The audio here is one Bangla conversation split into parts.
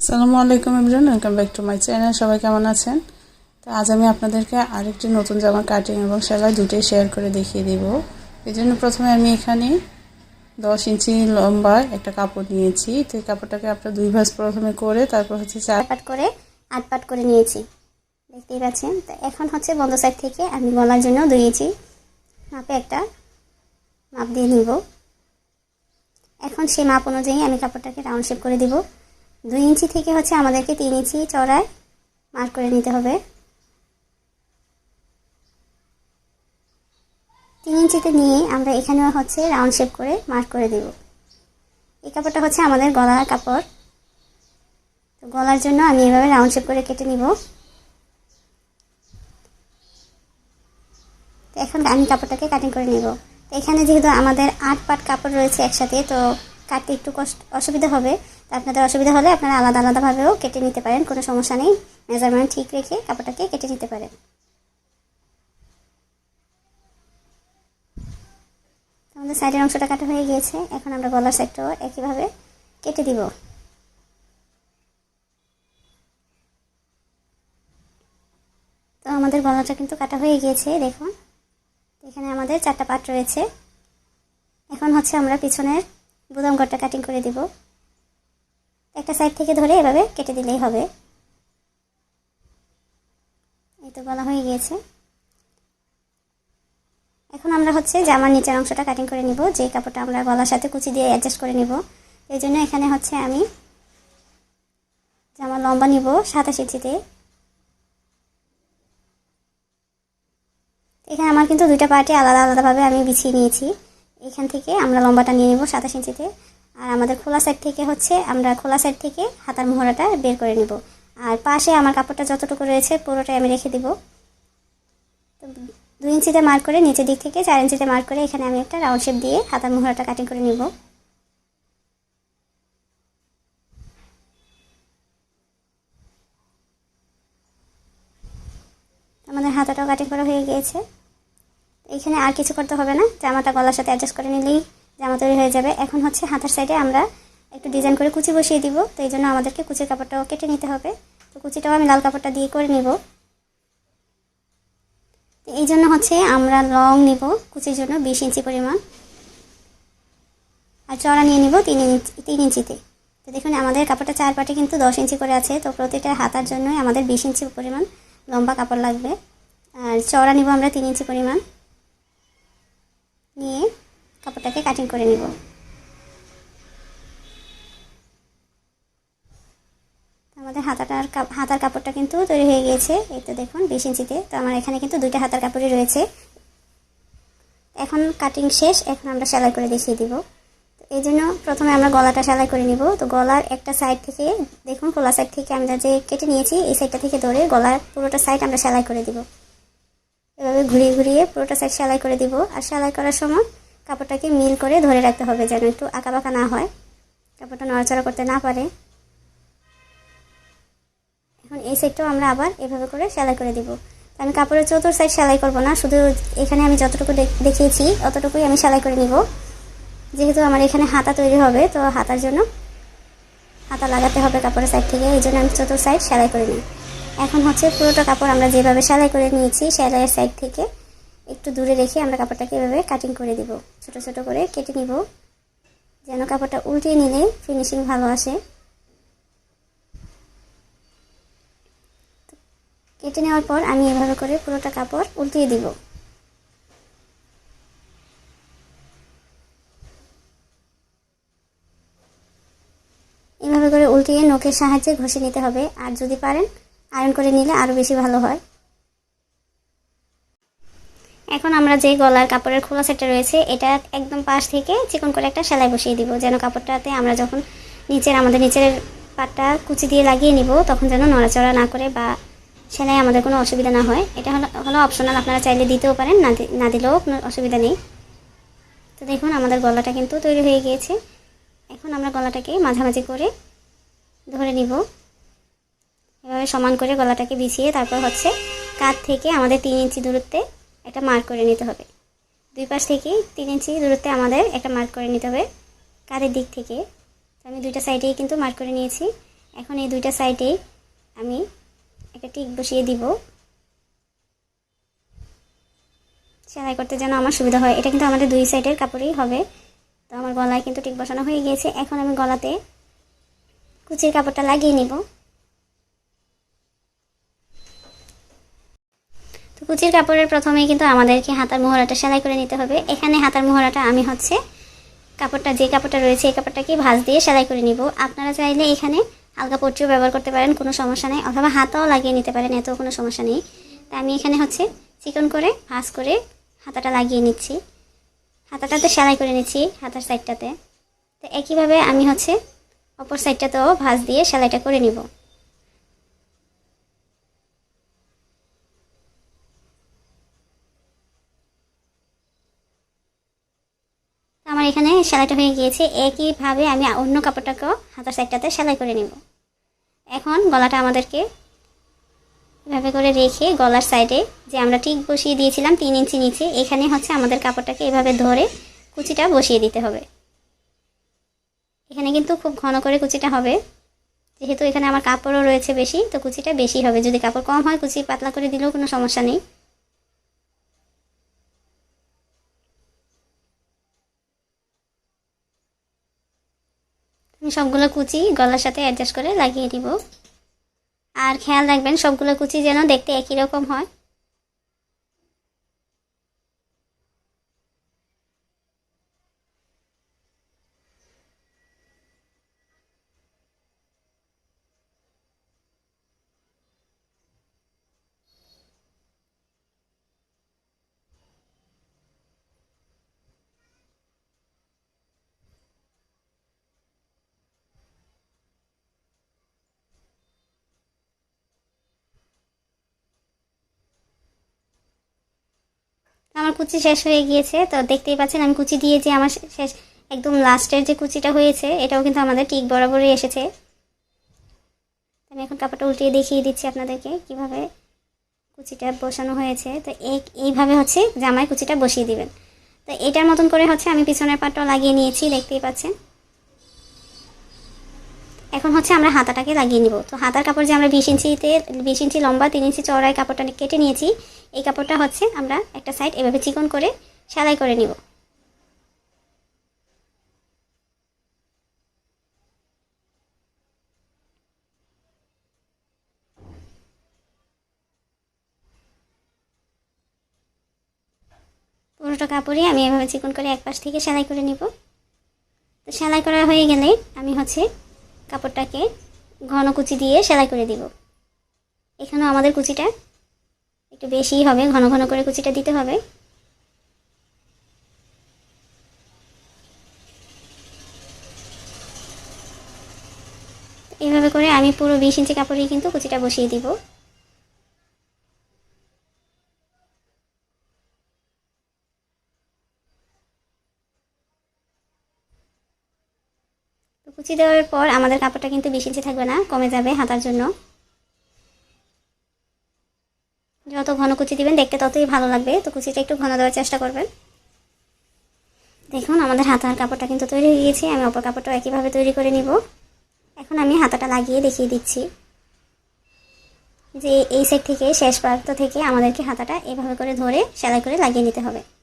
আসসালামু আলাইকুম everyone welcome back to my channel সবাই কেমন আছেন? তো আজ আমি আপনাদেরকে আরেকটি নতুন জামা কাটিং এবং সেলাই দুটোই শেয়ার করে দেখিয়ে দেব। এই জন্য প্রথমে আমি এখানে দশ ইঞ্চি লম্বা একটা কাপড় নিয়েছি। তো এই কাপড়টাকে আপনার দুই ভাঁজ প্রথমে করে তারপর হচ্ছে চার পাট করে আট পাট করে নিয়েছি। দেখতেই পাচ্ছেন? তো এখন হচ্ছে বন্ধ সাইড থেকে আমি গলার জন্য দুই ইঞ্চি মাপে একটা মাপ দিয়ে নিব। এখন সেই মাপ অনুযায়ী আমি কাপড়টাকে রাউন্ড শেপ করে দিব। দুই ইঞ্চি থেকে হচ্ছে আমাদেরকে তিন ইঞ্চি চড়ায় মার্ক করে নিতে হবে। তিন ইঞ্চিতে নিয়ে আমরা এখানেও হচ্ছে রাউন্ড শেপ করে মার্ক করে দিব। এই কাপড়টা হচ্ছে আমাদের গলার কাপড়। তো গলার জন্য আমি এভাবে রাউন্ড শেপ করে কেটে নিব। তো এখন আমি কাপড়টাকে কাটিং করে নিব। এখানে যেহেতু আমাদের আট পাট কাপড় রয়েছে একসাথে, তো কাটতে একটু কষ্ট, অসুবিধা হবে। আপনাদের অসুবিধা হলে আপনারা আলাদা আলাদাভাবেও কেটে নিতে পারেন, কোনো সমস্যা নেই। মেজারমেন্ট ঠিক রেখে কাপড়টাকে কেটে নিতে পারেন। আমাদের সাইডের অংশটা কাটা হয়ে গিয়েছে। এখন আমরা গলার সাইডটাও একইভাবে কেটে দিব। তো আমাদের গলাটা কিন্তু কাটা হয়ে গিয়েছে, দেখুন। এখানে আমাদের চারটা পাট রয়েছে। এখন হচ্ছে আমরা পিছনের বুদাম ঘরটা কাটিং করে দিব। একটা সাইড থেকে ধরে এভাবে কেটে দিলেই হবে। এই তো গলা হয়ে গিয়েছে। এখন আমরা হচ্ছে জামার নিচের অংশটা কাটিং করে নিব, যে কাপড়টা আমরা গলার সাথে কুচি দিয়ে অ্যাডজাস্ট করে নিব। এই জন্য এখানে হচ্ছে আমি জামা লম্বা নিব সাতাশ ইঞ্চিতে। এখানে আমার কিন্তু দুইটা পার্টে আলাদা আলাদাভাবে আমি বিছিয়ে নিয়েছি। এখান থেকে আমরা লম্বাটা নিয়ে নেব সাতাশ ইঞ্চিতে। আর আমাদের খোলা সাইড থেকে হচ্ছে আমরা খোলা সাইড থেকে হাতার মোহরাটা বের করে নেব। আর পাশে আমার কাপড়টা যতটুকু রয়েছে পুরোটাই আমি রেখে দিব। তো দুই ইঞ্চিতে মার্ক করে নিচের দিক থেকে চার ইঞ্চিতে মার্ক করে এখানে আমি একটা রাউন্ড শেপ দিয়ে হাতার মোহরাটা কাটিং করে নিব। আমাদের হাতাটাও কাটিং করা হয়ে গিয়েছে। এখানে আর কিছু করতে হবে না, জামাটা গলার সাথে অ্যাডজাস্ট করে নিলেই জামা তৈরি হয়ে যাবে। এখন হচ্ছে হাতার সাইডে আমরা একটু ডিজাইন করে কুচি বসিয়ে দিব। তো এই জন্য আমাদেরকে কুচির কাপড়টাও কেটে নিতে হবে। তো কুচিটাও আমি লাল কাপড়টা দিয়ে করে নিব। তো এই জন্য হচ্ছে আমরা লং নিব কুচির জন্য বিশ ইঞ্চি পরিমাণ। আর চড়া নিয়ে নিব তিন ইঞ্চি, তিন ইঞ্চিতে। তো দেখুন, আমাদের কাপড়টা চার পাটে কিন্তু দশ ইঞ্চি করে আছে। তো প্রতিটা হাতার জন্যই আমাদের বিশ ইঞ্চি পরিমাণ লম্বা কাপড় লাগবে। আর চড়া নিব আমরা তিন ইঞ্চি পরিমাণ। নিয়ে কাপড়টাকে কাটিং করে নিব। আমাদের হাতাটার হাতার কাপড়টা কিন্তু তৈরি হয়ে গিয়েছে। এই তো দেখুন, বিশ ইঞ্চিতে। তো আমার এখানে কিন্তু দুইটা হাতার কাপড়ই রয়েছে। এখন কাটিং শেষ, এখন আমরা সেলাই করে দেখিয়ে দিব। তো এই জন্য প্রথমে আমরা গলাটা সেলাই করে নিব। তো গলার একটা সাইড থেকে, দেখুন খোলা সাইড থেকে আমরা যে কেটে নিয়েছি, এই সাইডটা থেকে ধরে গলার পুরোটা সাইড আমরা সেলাই করে দিব। এভাবে ঘুরিয়ে ঘুরিয়ে পুরোটা সাইড সেলাই করে দিব। আর সেলাই করার সময় কাপড়টাকে মিল করে ধরে রাখতে হবে যেন একটু আঁকাবাঁকা না হয়। কাপড়টা নড়াচড়া করতে না পারে। এখন এই সাইডটাও আমরা আবার এভাবে করে সেলাই করে দিব। আমি কাপড়ের চতুর সাইড সেলাই করব না, শুধু এখানে আমি যতটুকু দেখিয়েছি অতটুকুই আমি সেলাই করে নিব। যেহেতু আমার এখানে হাতা তৈরি হবে, তো হাতার জন্য হাতা লাগাতে হবে কাপড়ের সাইড থেকে, এই জন্য আমি চতুর সাইড সেলাই করে নিই। এখন হচ্ছে পুরোটা কাপড় আমরা যেভাবে সেলাই করে নিয়েছি সেলাইয়ের সাইড থেকে একটু দূরে রেখে আমরা কাপড়টাকে এভাবে কাটিং করে দিব। ছোট ছোট করে কেটে নিব। যেন কাপড়টা উল্টিয়ে নিলে ফিনিশিং ভালো আসে। কেটে নেওয়ার পর আমি এভাবে করে পুরোটা কাপড় উল্টিয়ে দিব। এভাবে করে উল্টিয়ে নখের সাহায্যে ঘষে নিতে হবে। আর যদি পারেন আয়রন করে নিলে আরও বেশি ভালো হয়। এখন আমরা যে গলার কাপড়ের খোলা সেটটা রয়েছে, এটা একদম পাশ থেকে চিকন করে একটা সেলাই বসিয়ে দিব, যেন কাপড়টাতে আমরা যখন নিচের, আমাদের নিচের পাটটা কুচি দিয়ে লাগিয়ে নিব, তখন যেন নড়াচড়া না করে বা সেলাই আমাদের কোনো অসুবিধা না হয়। এটা হলো হলো অপশনাল আপনারা চাইলে দিতেও পারেন, না না দিলেও কোনো অসুবিধা নেই। তো দেখুন, আমাদের গলাটা কিন্তু তৈরি হয়ে গিয়েছে। এখন আমরা গলাটাকে মাঝামাঝি করে ধরে নিব। এভাবে সমান করে গলাটাকে বিছিয়ে, তারপর হচ্ছে কাত থেকে আমাদের তিন ইঞ্চি দূরত্বে একটা মার্ক করে নিতে হবে। দুই পাশ থেকে তিন ইঞ্চি দূরত্বে আমাদের একটা মার্ক করে নিতে হবে। কাঁধের দিক থেকে। আমি দুইটা সাইডেই কিন্তু মার্ক করে নিয়েছি। এখন এই দুইটা সাইডেই আমি একটা টিক বসিয়ে দিব। সেলাই করতে যেন আমার সুবিধা হয়। এটা কিন্তু আমাদের দুই সাইডের কাপড়েই হবে। তো আমার গলায় কিন্তু টিক বসানো হয়ে গিয়েছে। এখন আমি গলাতে কুচির কাপড়টা লাগিয়ে নিব। কুচির কাপড়ের প্রথমেই কিন্তু আমাদেরকে হাতার মোহরাটা সেলাই করে নিতে হবে। এখানে হাতার মোহরাটা আমি হচ্ছে কাপড়টা, যে কাপড়টা রয়েছে এই কাপড়টাকে ভাঁজ দিয়ে সেলাই করে নিব। আপনারা চাইলে এখানে হালকা পট্টিও ব্যবহার করতে পারেন, কোনো সমস্যা নেই, অথবা হাতাও লাগিয়ে নিতে পারেন, এতেও কোনো সমস্যা নেই। তা আমি এখানে হচ্ছে চিকন করে ভাঁজ করে হাতাটা লাগিয়ে নিচ্ছি। হাতাটাতে সেলাই করে নিচ্ছি হাতার সাইডটাতে তো একইভাবে আমি হচ্ছে অপর সাইডটাতেও ভাঁজ দিয়ে সেলাইটা করে নিব। এখানে সেলাইটা হয়ে গিয়েছে। একইভাবে আমি অন্য কাপড়টাকেও হাতার সাইডটাতে সেলাই করে নিব। এখন গলাটা আমাদেরকে এভাবে করে রেখে গলার সাইডে যে আমরা ঠিক বসিয়ে দিয়েছিলাম তিন ইঞ্চি নিচে, এখানে হচ্ছে আমাদের কাপড়টাকে এভাবে ধরে কুচিটা বসিয়ে দিতে হবে। এখানে কিন্তু খুব ঘন করে কুচিটা হবে। যেহেতু এখানে আমার কাপড়ও রয়েছে বেশি, তো কুচিটা বেশি হবে। যদি কাপড় কম হয়, কুচি পাতলা করে দিলেও কোনো সমস্যা নেই। সবগুলো কুচি গলার সাথে অ্যাডজাস্ট করে লাগিয়ে দিব। আর খেয়াল রাখবেন, সবগুলো কুচি যেন দেখতে একই রকম হয়। আমার কুচি শেষ হয়ে গিয়েছে, তো দেখতেই পাচ্ছেন আমি কুচি দিয়ে যে আমার শেষ একদম লাস্টের যে কুচিটা হয়েছে, এটাও কিন্তু আমাদের ঠিক বরাবরই এসেছে। আমি এখন কাপড়টা উল্টিয়ে দেখিয়ে দিচ্ছি আপনাদেরকে কীভাবে কুচিটা বসানো হয়েছে। তো এই এইভাবে হচ্ছে জামায় কুচিটা বসিয়ে দিবেন। তো এটার মতন করে হচ্ছে আমি পিছনের পাটটাও লাগিয়ে নিয়েছি, দেখতেই পাচ্ছেন। এখন হচ্ছে আমরা হাতাটাকে লাগিয়ে নিব। তো হাতার কাপড় যে আমরা বিশ ইঞ্চিতে, বিশ ইঞ্চি লম্বা, তিন ইঞ্চি চওড়ায় কাপড়টা কেটে নিয়েছি। এই কাপড়টা হচ্ছে আমরা একটা সাইড এভাবে চিকন করে সেলাই করে নিব। পুরোটা কাপড়ই আমি এভাবে চিকন করে এক পাশ থেকে সেলাই করে নিব। তো সেলাই করা হয়ে গেলে আমি হচ্ছে কাপড়টাকে ঘন কুচি দিয়ে সেলাই করে দিব। এখানেও আমাদের কুচিটা একটু বেশিই হবে, ঘন ঘন করে কুচিটা দিতে হবে। এভাবে করে আমি পুরো বিশ ইঞ্চি কাপড়েই কিন্তু কুচিটা বসিয়ে দিব। কুচি দেওয়ার পর আমাদের কাপড়টা কিন্তু বিশ ইঞ্চি থাকবে না, কমে যাবে হাতার জন্য। যত ঘন কুচি দিবেন, দেখতে ততই ভালো লাগবে। তো কুচিটা একটু ঘন দেওয়ার চেষ্টা করবেন। দেখুন, আমাদের হাতার কাপড়টা কিন্তু তৈরি হয়ে গিয়েছে। আমি অপর কাপড়টাও একইভাবে তৈরি করে নিব। এখন আমি হাতাটা লাগিয়ে দেখিয়ে দিচ্ছি। যে এই সাইড থেকে শেষ প্রান্ত থেকে আমাদেরকে হাতাটা এভাবে করে ধরে, সেলাই করে লাগিয়ে নিতে হবে।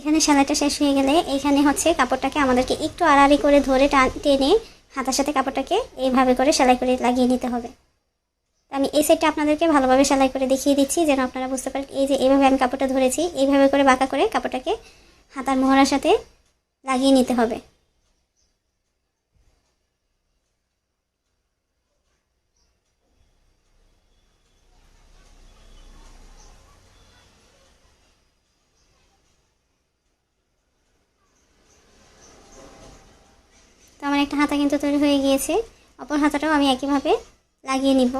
এখানে সেলাইটা শেষ হয়ে গেলে এখানে হচ্ছে কাপড়টাকে আমাদেরকে একটু আড়াআড়ি করে ধরে টান হাতার সাথে কাপড়টাকে এইভাবে করে সেলাই করে লাগিয়ে নিতে হবে। আমি এই সাইডটা আপনাদেরকে ভালোভাবে সেলাই করে দেখিয়ে দিচ্ছি যেন আপনারা বুঝতে পারেন, এই যে এইভাবে আমি কাপড়টা ধরেছি, এইভাবে করে বাঁকা করে কাপড়টাকে হাতার মোহরার সাথে লাগিয়ে নিতে হবে। একটা হাতা কিন্তু তৈরি হয়ে গিয়েছে। অপর হাতাটাও আমি একইভাবে লাগিয়ে নিব।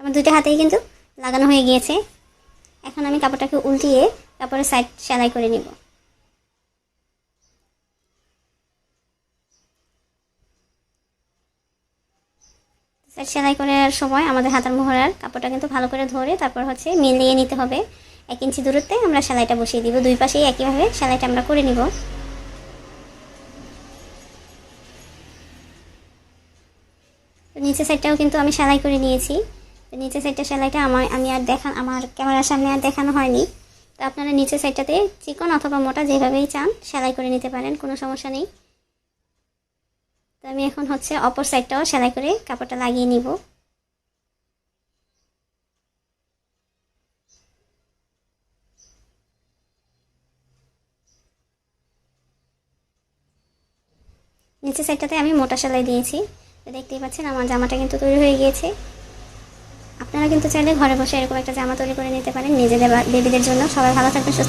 আমার দুটো হাতেই কিন্তু লাগানো হয়ে গিয়েছে। এখন আমি কাপড়টাকে উল্টিয়ে কাপড়ের সাইড সেলাই করে নিব। সেলাই করার সময় আমাদের হাতার মোহরার কাপড়টা কিন্তু ভালো করে ধরে তারপর হচ্ছে মিলিয়ে নিতে হবে। এক ইঞ্চি দূরত্বে আমরা সেলাইটা বসিয়ে দিব। দুই পাশেই একইভাবে সেলাইটা আমরা করে নিব। নিচের সাইডটাও কিন্তু আমি সেলাই করে নিয়েছি। তো নিচের সাইডটা সেলাইটা আমার আমি আর দেখান আমার ক্যামেরার সামনে আর দেখানো হয়নি। তো আপনারা নিচের সাইডটাতে চিকন অথবা মোটা যেভাবেই চান, সেলাই করে নিতে পারেন, কোনো সমস্যা নেই। তো আমি এখন হচ্ছে অপর সাইডটাও সেলাই করে কাপড়টা লাগিয়ে নিব। নিচের সাইডটাতে আমি মোটা সেলাই দিয়েছি। দেখতেই পাচ্ছেন আমার জামাটা কিন্তু তৈরি হয়ে গিয়েছে। আপনারা কিন্তু চাইলে ঘরে বসে এরকম একটা জামা তৈরি করে নিতে পারেন নিজেদের বেবিদের জন্য। সবাই ভালো থাকবেন, সুস্থ